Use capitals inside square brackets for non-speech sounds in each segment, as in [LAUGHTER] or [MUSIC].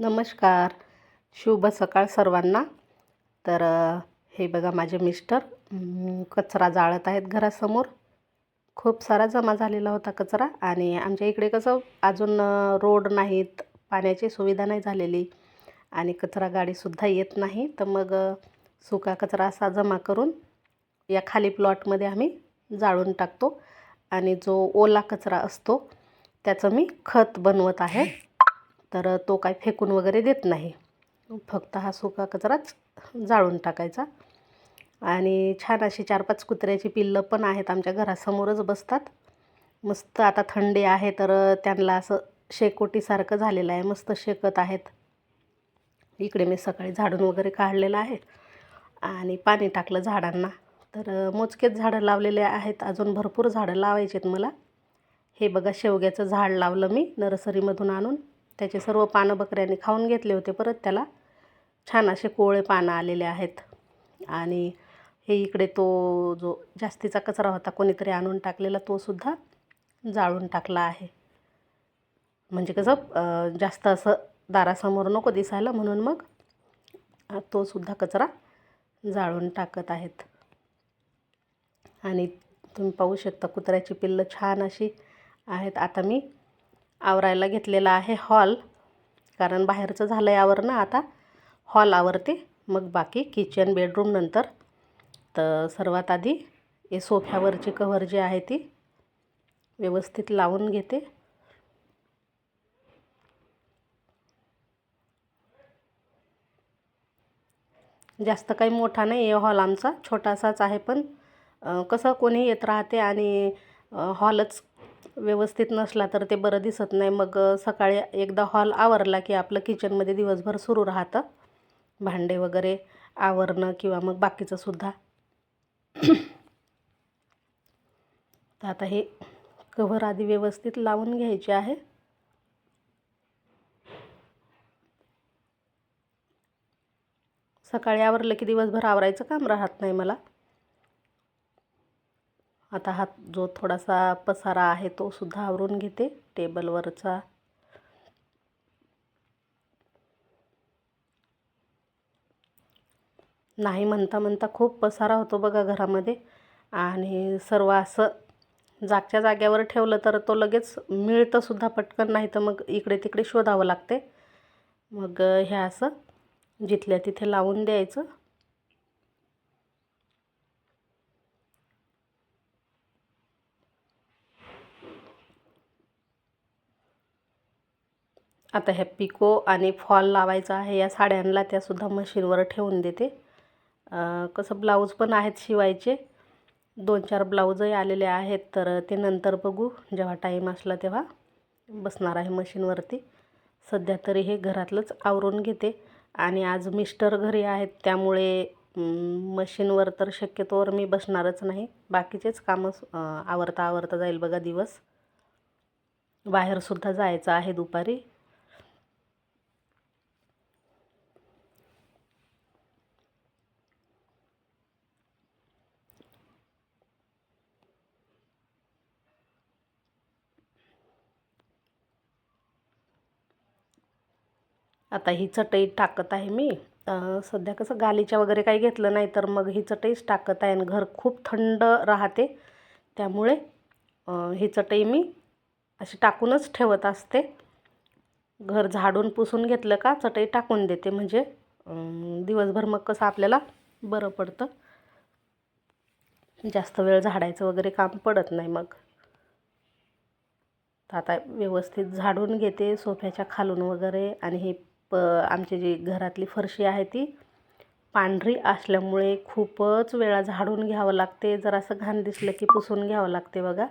नमस्कार. शुभ सकाळ सर्वांना. तर हे बघा माझे मिस्टर कचरा जाळत आहेत घरासमोर. खूप सारा जमा झालेला होता कचरा आणि आमच्या इकडे कसं अजून रोड नाहीत पाण्याची सुविधा नाही झालेली आणि कचरा गाडीसुद्धा येत नाही. तर मग सुका कचरा असा जमा करून या खाली प्लॉटमध्ये आम्ही जाळून टाकतो आणि जो ओला कचरा असतो त्याचं मी खत बनवत आहे. तर तो काय फेकून वगैरे देत नाही. फक्त हा सुका कचराच जाळून टाकायचा. आणि छान अशी चार पाच कुत्र्याची पिल्लं पण आहेत आमच्या घरासमोरच बसतात. मस्त आता थंडी आहे तर त्यांना असं शेकोटीसारखं झालेलं आहे. मस्त शेकत आहेत. इकडे मी सकाळी झाडून वगैरे काढलेलं आहे. आणि पाणी टाकलं झाडांना. तर मोजकेच झाडं लावलेले आहेत. अजून भरपूर झाडं लावायची आहेत मला. हे बघा शेवग्याचं झाड लावलं मी नर्सरीमधून आणून. त्याचे सर्व पानं बकऱ्यांनी खाऊन घेतले होते. परत त्याला छान असे कोवळे पानं आलेले आहेत. आणि हे इकडे तो जो जास्तीचा कचरा होता कोणीतरी आणून टाकलेला तोसुद्धा जाळून टाकला आहे. म्हणजे कसं जास्त असं दारासमोर नको दिसायला म्हणून मग तोसुद्धा कचरा जाळून टाकत आहेत. आणि तुम्ही पाहू शकता कुत्र्याची पिल्लं छान अशी आहेत. आता मी आवरायला घेतलेला आहे हॉल. कारण बाहेरचं झालं आहे आवरणं आता. हॉल आवरते. मग बाकी किचन बेडरूम नंतर. तर सर्वात आधी हे सोफ्यावरची कव्हर जी आहे ती व्यवस्थित लावून घेते. जास्त काही मोठा नाही आहे हॉल आमचा. छोटासाच आहे पण कसं कोणी येत राहते आणि हॉलच व्यवस्थित नसला तर ते बरं दिसत नाही. मग सकाळी एकदा हॉल आवरला की आपलं किचनमध्ये दिवसभर सुरू राहतं. भांडे वगैरे आवरणं किंवा मग बाकीचं सुद्धा. तर आता हे कव्हर आधी व्यवस्थित लावून घ्यायचे आहे. सकाळी आवरलं की दिवसभर आवरायचं काम राहत नाही मला. आता हा जो थोडासा पसारा आहे तो सुद्धा आवरून घेते टेबलवरचा. नाही म्हणता म्हणता खूप पसारा होतो बघा घरामध्ये. आणि सर्व असं जागच्या जाग्यावर ठेवलं तर तो लगेच मिळतंसुद्धा पटकन नाही तर मग इकडे तिकडे शोधावं लागते. मग हे असं जिथल्या तिथे लावून द्यायचं. आता ह्या पिको आणि फॉल लावायचा आहे. या साड्यांना त्यासुद्धा मशीनवर ठेवून देते. कसं ब्लाऊज पण आहेत शिवायचे. दोन चार ब्लाऊजही आलेले आहेत तर ते नंतर बघू. जेव्हा टाईम असला तेव्हा बसणार आहे मशीनवरती. सध्या तरी हे घरातलंच आवरून घेते. आणि आज मिस्टर घरी आहेत त्यामुळे मशीनवर तर शक्यतोवर मी बसणारच नाही. बाकीचेच कामं आवरता आवरता जाईल बघा दिवस. बाहेरसुद्धा जायचं आहे दुपारी. आता ही चटई टाकत आहे मी. सध्या कसं गालीच्या वगैरे काही घेतलं नाही तर मग ही चटईच टाकत आहे आणि घर खूप थंड राहते. त्यामुळे ही चटई मी अशी टाकूनच ठेवत असते. घर झाडून पुसून घेतलं का चटई टाकून देते. म्हणजे दिवसभर मग कसं आपल्याला बरं पडतं. जास्त वेळ झाडायचं वगैरे काम पडत नाही मग. तर आता व्यवस्थित झाडून घेते सोफ्याच्या खालून वगैरे आणि हे प आमची जी घरातली फरशी आहे ती पांढरी असल्यामुळे खूपच वेळा झाडून घ्यावं लागते. जर असं घाण दिसलं की पुसून घ्यावं लागते बघा.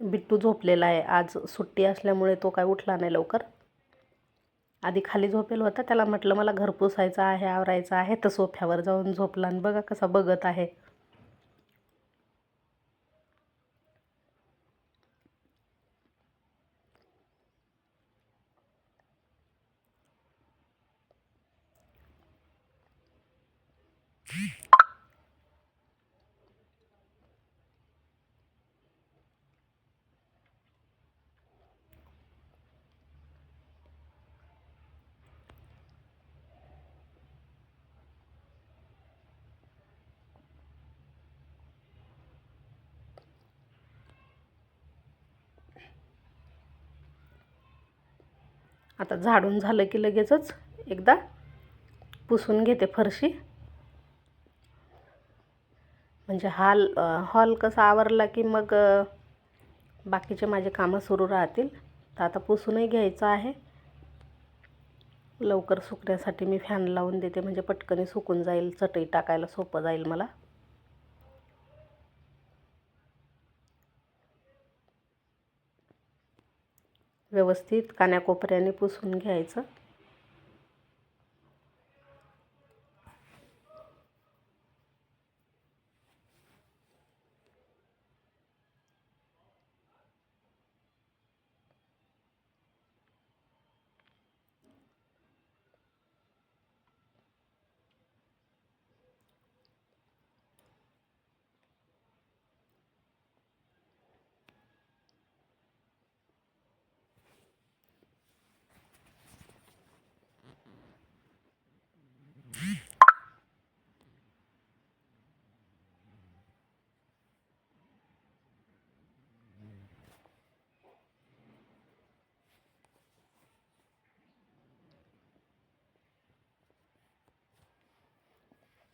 बिट्टू झोपलेला आहे. आज सुट्टी असल्यामुळे तो काय उठला नाही लवकर. आधी खाली झोपेल होता. त्याला म्हटलं मला घर पुसायचं आहे आवरायचं आहे. तर सोफ्यावर जाऊन झोपला आणि बघा कसा बघत आहे. आता झाडून झालं की लगेचच एकदा पुसून घेते फरशी. म्हणजे हाल हॉल कसा आवरला की मग बाकीचे माझे कामं सुरू राहतील. तर आता पुसूनही घ्यायचं आहे. लवकर सुकण्यासाठी मी फॅन लावून देते. म्हणजे पटकन सुकून जाईल चटई टाकायला सोपं जाईल मला. व्यवस्थित कान्याकोपऱ्याने पुसून घ्यायचं.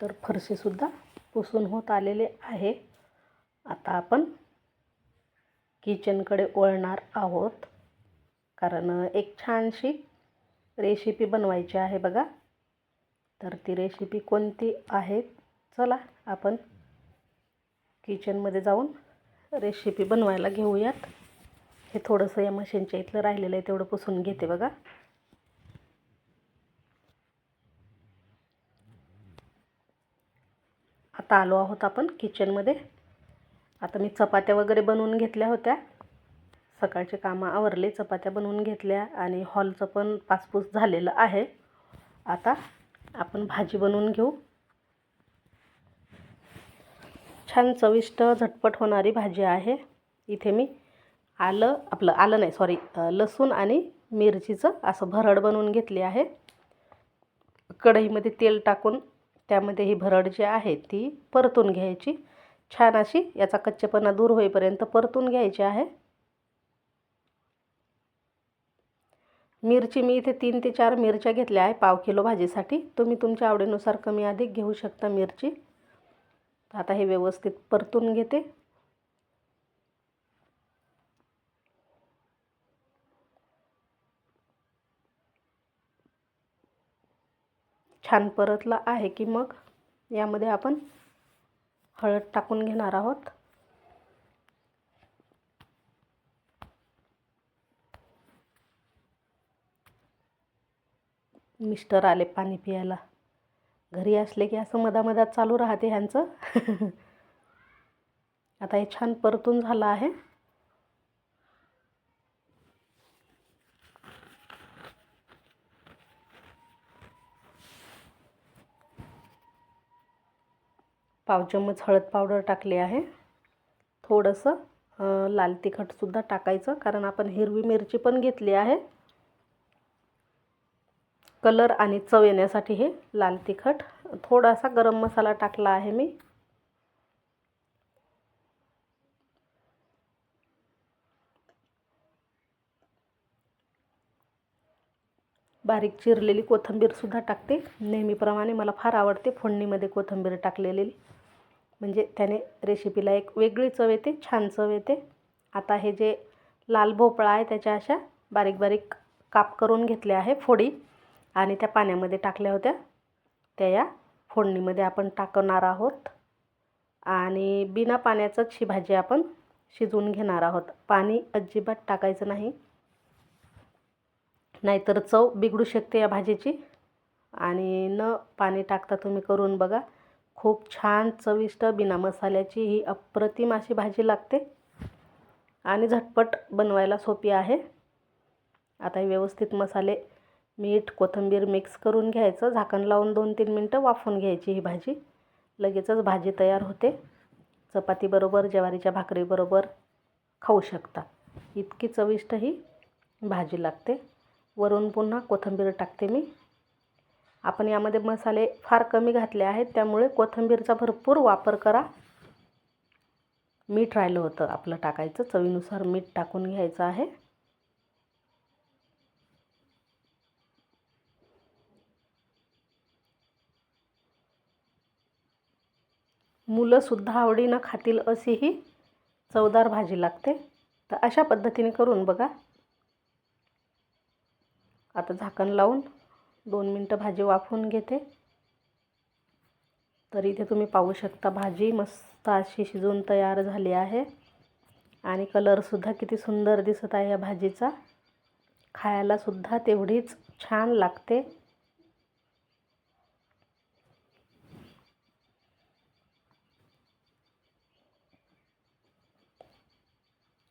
तर फरशीसुद्धा पुसून होत आलेले आहे. आता आपण किचनकडे वळणार आहोत. कारण एक छानशी रेसिपी बनवायची आहे बघा. तर ती रेसिपी कोणती आहे? चला आपण किचनमध्ये जाऊन रेसिपी बनवायला घेऊयात. हे थोडंसं या मशीनच्या इथलं राहिलेलं आहे तेवढं पुसून घेते बघा. आता आलो आहोत आपण किचनमध्ये आता मी चपात्या वगैरे बनवून घेतल्या होत्या. सकाळचे कामं आवरले चपात्या बनवून घेतल्या आणि हॉलचं पण पासपूस झालेलं आहे. आता आपण भाजी बनवून घेऊ. छान चविष्ट झटपट होणारी भाजी आहे. इथे मी आलं आपलं आलं नाही सॉरी लसूण आणि मिरचीचं असं भरड बनवून घेतली आहे. कढईमध्ये तेल टाकून त्यामध्ये ही भरड जी आहे ती परतून घ्यायची. छान अशी याचा कच्चेपणा दूर होईपर्यंत परतून घ्यायची आहे. मिरची मी इथे तीन ते चार मिरच्या घेतल्या आहे पाव किलो भाजीसाठी. तुम्ही तुमच्या आवडीनुसार कमी अधिक घेऊ शकता मिरची. आता हे व्यवस्थित परतून घेते. छान परतला आहे की मग यामध्ये आपण हळद टाकून घेणार आहोत. मिस्टर आले पाणी पियाला घरी असले की असं मधामधात चालू राहते ह्यांचं. [LAUGHS] आता हे छान परतून झालं आहे. पाव चम्मच हळद पावडर टाकली आहे. थोडंसं लाल तिखटसुद्धा टाकायचं कारण आपण हिरवी मिरची पण घेतली आहे. कलर आणि चव येण्यासाठी हे लाल तिखट थोडासा गरम मसाला टाकला आहे मी. बारीक चिरलेली कोथिंबीरसुद्धा टाकते. नेहमीप्रमाणे मला फार आवडते फोडणीमध्ये कोथिंबीर टाकलेली. म्हणजे त्याने रेसिपीला एक वेगळी चव येते छान चव येते. आता हे जे लाल भोपळा आहे त्याच्या अशा बारीक बारीक काप करून घेतल्या आहे फोडी आणि त्या पाण्यामध्ये टाकल्या होत्या. त्या या फोडणीमध्ये आपण टाकणार आहोत. आणि बिना पाण्याचंच ही भाजी आपण शिजवून घेणार आहोत. पाणी अजिबात टाकायचं नाही. नाहीतर चव बिघडू शकते या भाजीची. आणि न पाणी टाकता तुम्ही करून बघा. खूप छान चविष्ट बिना मसाल्याची ही अप्रतिम अशी भाजी लागते. आणि झटपट बनवायला सोपी आहे. आता हे व्यवस्थित मसाले मीठ कोथिंबीर मिक्स करून घ्यायचं. झाकण लावून दोन तीन मिनटं वाफून घ्यायची ही भाजी. लगेचच भाजी तयार होते. चपातीबरोबर ज्वारीच्या भाकरीबरोबर खाऊ शकता. इतकी चविष्ट ही भाजी लागते. वरून पुन्हा कोथिंबीर टाकते मी. आपण यामध्ये मसाले फार कमी घातले आहेत त्यामुळे कोथिंबीरचा भरपूर वापर करा. मीठ राहिलं होतं आपलं टाकायचं चवीनुसार मीठ टाकून घ्यायचं आहे. मुलंसुद्धा आवडीनं खातील अशी ही चवदार भाजी लागते. तर अशा पद्धतीने करून बघा. आता झाकण लावून दोन मिनटं भाजी वाफवून घेते. तर इथे तुम्ही पाहू शकता भाजी मस्त अशी शिजून तयार झाली आहे. आणि कलरसुद्धा किती सुंदर दिसत आहे या भाजीचा. खायलासुद्धा तेवढीच छान लागते.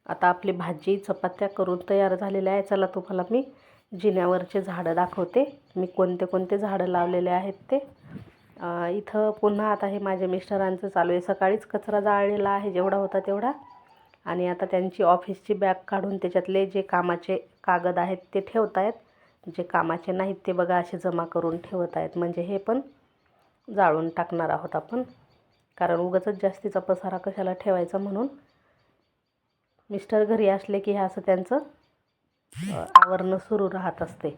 आता आपली भाजी चपात्या करून तयार झालेल्या आहे. चला तुम्हाला मी जिन्यावरचे झाडं दाखवते. मी कोणते कोणते झाडं लावलेले आहेत ते. इथं पुन्हा आता हे माझ्या मिस्टरांचं चालू आहे. सकाळीच कचरा जाळलेला आहे. जेवढा होता तेवढा. आणि आता त्यांची ऑफिसची बॅग काढून त्याच्यातले जे कामाचे कागद आहेत ते ठेवत आहेत. जे कामाचे नाहीत ते बघा असे जमा करून ठेवत आहेत. म्हणजे हे पण जाळून टाकणार आहोत आपण. कारण उगाचच जास्तीचा पसारा कशाला ठेवायचा म्हणून. मिस्टर घरी असले की हे असं त्यांचं आवरणं सुरू राहत असते.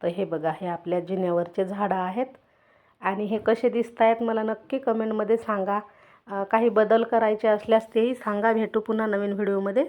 तर हे बघा हे आपल्या जिन्यावरचे झाडं आहेत आणि हे कसे दिसत आहेत मला नक्की कमेंटमध्ये सांगा. काही बदल करायचे असल्यास तेही सांगा. भेटू पुन्हा नवीन व्हिडिओमध्ये.